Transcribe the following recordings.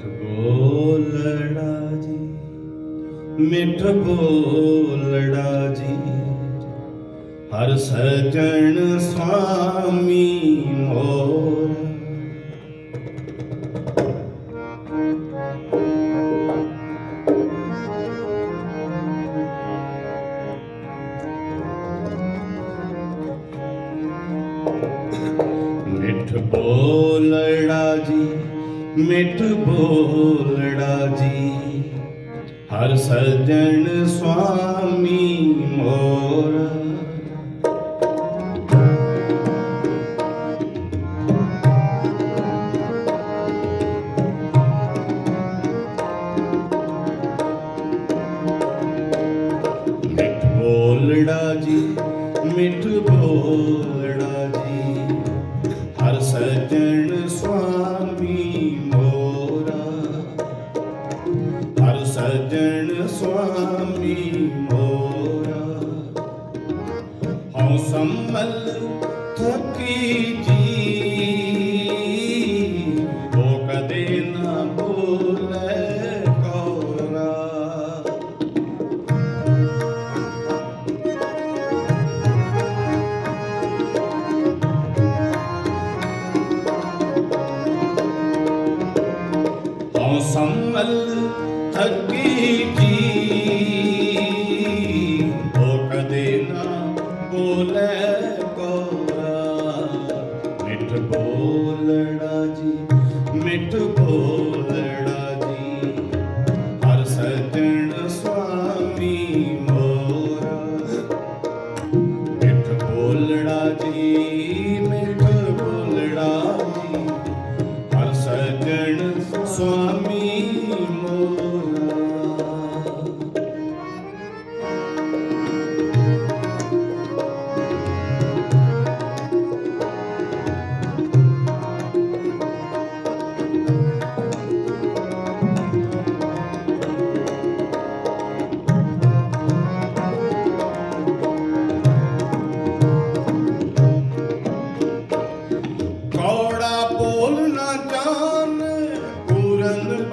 ਮਿੱਠ ਬੋਲੜਾ ਜੀ ਮਿੱਠ ਬੋਲੜਾ ਜੀ। ਹਰ ਸਜਣ ਸੁਆਮੀ ਮੋਰ ਮਿੱਠ ਬੋਲੜਾ ਜੀ ਮਿੱਠ ਬੋਲੜਾ ਜੀ। ਹਰ ਸਜਣ ਸੁਆਮੀ ਮੋਰ। ਮਿੱਠ ਬੋਲੜਾ ਜੀ, ਮਿੱਠ ਬੋਲੜਾ ਜੀ। ਹਰ ਸਜਣ ਥਕੀ ਜੀ। ਉਹ ਕਦੇ ਨਾ ਬੋਲੇ ਕੋਰਾ। ਮਿੱਠ ਬੋਲੜਾ ਜੀ, ਮਿੱਠ ਬੋਲੜਾ ਜੀ। ਹਰ ਸਜਣ ਸੁਆਮੀ ਮੋਰਾ। ਮਿੱਠ ਬੋਲੜਾ ਜੀ, ਮਿੱਠ ਬੋਲੜਾ ਜੀ। ਹਰ ਸਜਣ ਸੁਆਮੀ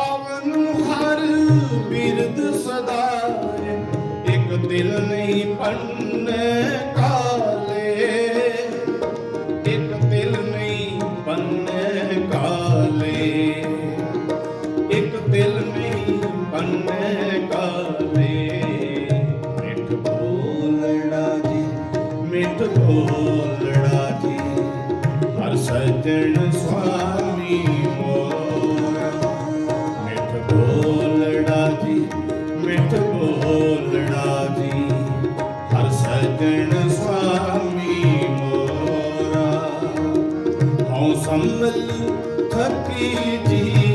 ਪਾਵਨ ਹਰ ਬਿਰਦ ਸਦਾਏ। ਇੱਕ ਦਿਲ ਨਹੀਂ ਪੰਨੇ ਕਾਲੇ। ਇੱਕ ਦਿਲ ਨਹੀਂ ਪੰਨੇ ਕਾਲੇ। ਇੱਕ ਦਿਲ ਨਹੀਂ ਪੰਨੇ ਕਾਲੇ। ਮਿੱਠ ਬੋਲੜਾ ਜੀ, ਮਿੱਠ ਬੋਲੜਾ ਜੀ। ਹਰ ਸਜਣ ਸੁਆਮੀ ਹਉ ਸੰਮਲ ਥਕੀ ਜੀ।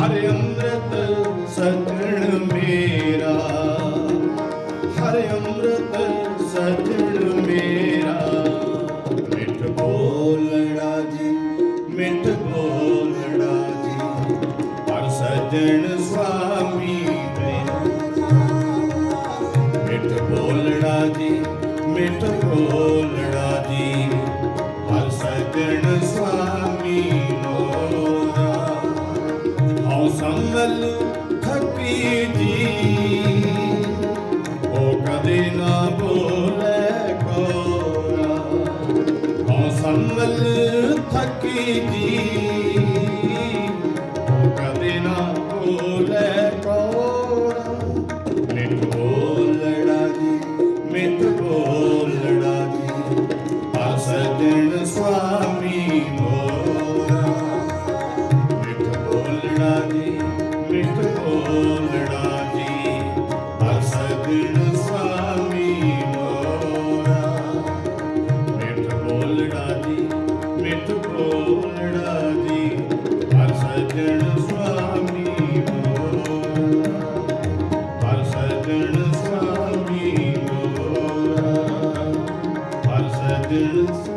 ਹਰ ਅੰਮ੍ਰਿਤ ਸਜਣ ਮੇਰਾ ਹਰ ਅੰਮ੍ਰਿਤ ਸਜਣ ਮੇਰਾ। ਮਿੱਠ ਬੋਲਣਾ ਜੀ, ਮਿੱਠ ਬੋਲਣਾ ਜੀ ਹਰ ਸਜਣ ਥਕੀ ਜੀ। Guadeloupe.